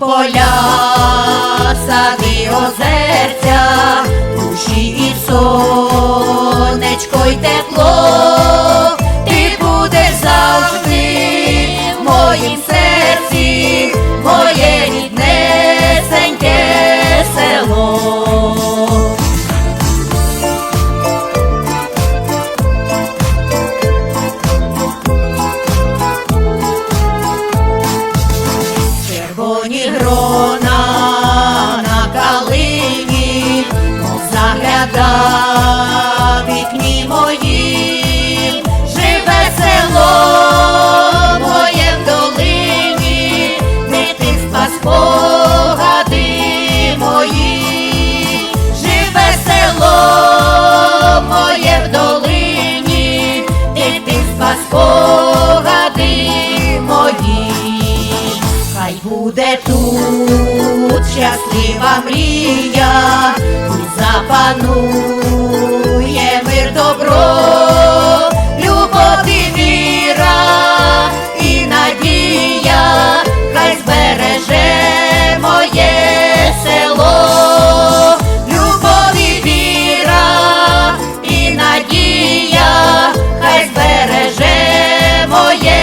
поля, сади озерця, душі і сонечко й тепло, ти будеш завжди в моїм серці. Червоні грона буде тут щаслива мрія, тут запанує мир добро, любов віра і надія, хай збереже моє село, любов віра і надія, хай збереже моє.